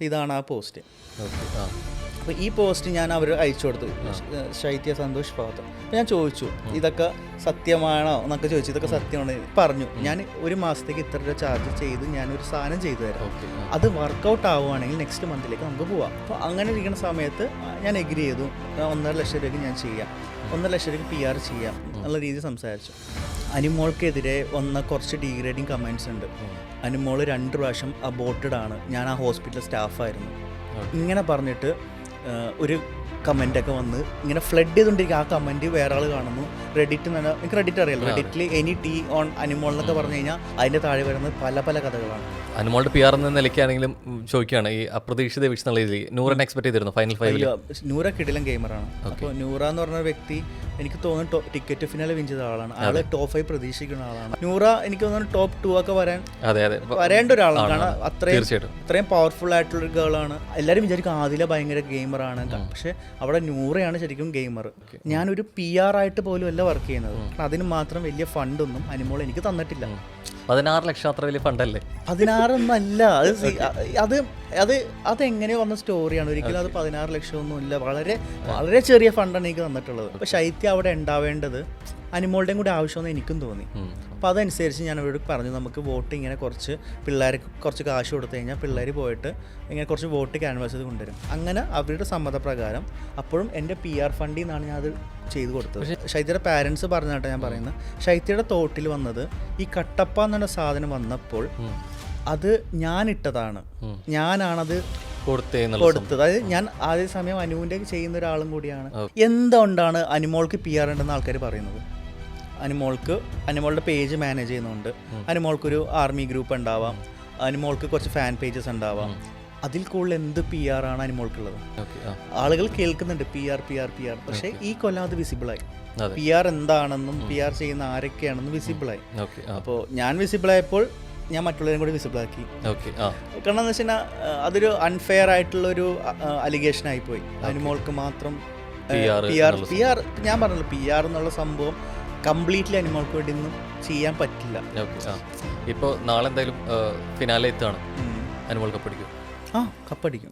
ഇതാണ് ആ പോസ്റ്റ്. അപ്പോൾ ഈ പോസ്റ്റ് ഞാൻ അവർ അയച്ചു കൊടുത്തു. ശൈത്യ സന്തോഷ് ഭാഗത്ത്. അപ്പോൾ ഞാൻ ചോദിച്ചു ഇതൊക്കെ സത്യമാണോ? എന്നൊക്കെ ചോദിച്ചു. ഇതൊക്കെ സത്യമാണോ? പറഞ്ഞു. ഞാൻ ഒരു മാസത്തേക്ക് ഇത്ര രൂപ ചാർജ് ചെയ്ത് ഞാനൊരു സാധനം ചെയ്തു തരാം. അത് വർക്കൗട്ട് ആവുകയാണെങ്കിൽ നെക്സ്റ്റ് മന്തിലേക്ക് നമുക്ക് പോവാം. അപ്പോൾ അങ്ങനെ ഇരിക്കുന്ന സമയത്ത് ഞാൻ എഗ്രി ചെയ്തു. ഒന്നര ലക്ഷം രൂപയ്ക്ക് ഞാൻ ചെയ്യാം. ഒന്നര ലക്ഷം രൂപയ്ക്ക് പി ആർ ചെയ്യാം എന്നുള്ള രീതിയിൽ സംസാരിച്ചു. അനിമോൾക്കെതിരെ വന്ന കുറച്ച് ഡീഗ്രേഡിങ് കമൻസ് ഉണ്ട്. അനിമോൾ രണ്ട് പ്രാവശ്യം അബോട്ടഡ് ആണ്. ഞാൻ ആ ഹോസ്പിറ്റൽ സ്റ്റാഫായിരുന്നു ഇങ്ങനെ പറഞ്ഞിട്ട് ഒരു കമന്റൊക്കെ വന്ന് ഇങ്ങനെ ഫ്ലഡ് ചെയ്തുകൊണ്ടിരിക്കുക ആ കമന്റ് വേറെ ആൾ കാണുന്നു റെഡിറ്റ് എന്ന് എനിക്ക് റെഡിറ്റ് അറിയാലോ. റെഡിറ്റിൽ എനി ടി ഓൺ അനിമോൾ എന്നൊക്കെ പറഞ്ഞു കഴിഞ്ഞാൽ അതിന്റെ താഴെ വരുന്നത് പല പല കഥകളാണ്. അനുമോളുടെ പി ആർ എന്ന നിലയ്ക്കാണെങ്കിലും ചോദിക്കുകയാണ് ഈ അപ്രതീക്ഷിത വീഴ്ച എന്നുള്ള രീതിയിൽ നൂറിനെ എക്സ്പെക്ട് ചെയ്തിരുന്നു? ഫൈനൽ ഫൈവ് നൂറ കിടിലൻ ഗെയിമറാണ് അപ്പോൾ നൂറ എന്ന് പറഞ്ഞ വ്യക്തി എനിക്ക് തോന്നുന്നു ടിക്കറ്റ് ഫിനാലെ വിൻ ചെയ്ത ആളാണ്. ആൾ ടോപ്പ് ഫൈവ് പ്രതീക്ഷിക്കുന്ന ആളാണ്. നൂറ എനിക്ക് തോന്നുന്നു ടോപ്പ് ടു ഒക്കെ വരാൻ അതെ അതെ. വരേണ്ട ഒരാളാണ്. കാരണം അത്രയും അത്രയും പവർഫുൾ ആയിട്ടുള്ള ഒരു ഗേളാണ് എല്ലാവരും വിചാരിക്കും ആദില ഭയങ്കര ഗെയിമറാണ് പക്ഷെ അവിടെ നൂറയാണ് ശരിക്കും ഗെയിമർ ഞാനൊരു പി ആർ ആയിട്ട് പോലും അല്ല വർക്ക് ചെയ്യുന്നത്. അതിന് മാത്രം വലിയ ഫണ്ടൊന്നും അനിമോൾ എനിക്ക് തന്നിട്ടില്ല. പതിനാറ് ലക്ഷം അത്ര വലിയ ഫണ്ടല്ലേ? പതിനാറൊന്നും അല്ല അത് അത് അത് അതെങ്ങനെ വന്ന സ്റ്റോറിയാണ് ഒരിക്കലും അത് പതിനാറ് ലക്ഷം ഒന്നും ഇല്ല വളരെ വളരെ ചെറിയ ഫണ്ടാണ് എനിക്ക് തന്നിട്ടുള്ളത്. അപ്പൊ ശൈത്യം അവിടെ ഉണ്ടാവേണ്ടത് അനിമോളുടെയും കൂടി ആവശ്യമെന്ന് എനിക്കും തോന്നി. അപ്പം അപ്പോൾ അതനുസരിച്ച് ഞാൻ അവരോട് പറഞ്ഞു നമുക്ക് വോട്ട് ഇങ്ങനെ കുറച്ച് പിള്ളേർക്ക് കുറച്ച് കാശ് കൊടുത്തു കഴിഞ്ഞാൽ പിള്ളേർ പോയിട്ട് ഇങ്ങനെ കുറച്ച് വോട്ട് ക്യാൻവാസ് ചെയ്ത് കൊണ്ടുവരും. അങ്ങനെ അവരുടെ സമ്മതപ്രകാരം അപ്പോഴും എന്റെ പി ആർ ഫണ്ടിൽ നിന്നാണ് ഞാൻ അത് ചെയ്തു കൊടുത്തത്. ശൈത്യയുടെ പാരൻസ് പറഞ്ഞിട്ട് ഞാൻ പറയുന്നത്. ശൈത്യയുടെ തോട്ടിൽ വന്നത് ഈ കട്ടപ്പ എന്നുള്ള സാധനം വന്നപ്പോൾ അത് ഞാനിട്ടതാണ്. ഞാനാണത് കൊടുത്തത്. അതായത് ഞാൻ അതേ സമയം അനുവിന്റെ ചെയ്യുന്ന ഒരാളും കൂടിയാണ്. എന്തുകൊണ്ടാണ് അനുമോൾക്ക് പി ആർ ഉണ്ടെന്ന് ആൾക്കാർ പറയുന്നത്? അനിമോൾക്ക് അനിമോളുടെ പേജ് മാനേജ് ചെയ്യുന്നുണ്ട്. അനിമോൾക്കൊരു ആർമി ഗ്രൂപ്പ് ഉണ്ടാവാം. അനിമോൾക്ക് കുറച്ച് ഫാൻ പേജസ് ഉണ്ടാവാം. അതിൽ കൂടുതൽ എന്ത് പി ആർ ആണ് അനിമോൾക്കുള്ളത്? ആളുകൾ കേൾക്കുന്നുണ്ട് P R P R P R പക്ഷേ ഈ കൊല്ലം അത് വിസിബിളായി പി ആർ എന്താണെന്നും പി ആർ ചെയ്യുന്ന ആരൊക്കെയാണെന്നും വിസിബിളായി അപ്പോൾ ഞാൻ വിസിബിളായപ്പോൾ ഞാൻ മറ്റുള്ളവരും കൂടി വിസിബിൾ ആക്കി. കാരണം എന്ന് വെച്ചാൽ അതൊരു അൺഫെയർ ആയിട്ടുള്ള ഒരു അലിഗേഷൻ ആയിപ്പോയി. അനിമോൾക്ക് മാത്രം പി ആർ പി ആർ ഞാൻ പറഞ്ഞല്ലോ പി ആർ എന്നുള്ള സംഭവം കംപ്ലീറ്റ്ലി അനിമൾക്ക് വേണ്ടി ഒന്നും ചെയ്യാൻ പറ്റില്ല. ഇപ്പോൾ നാളെ എന്തായാലും ഫിനാലെ എത്താണ് അനിമൾ അനുമോൾ കപ്പടിക്കും ആ കപ്പടിക്കും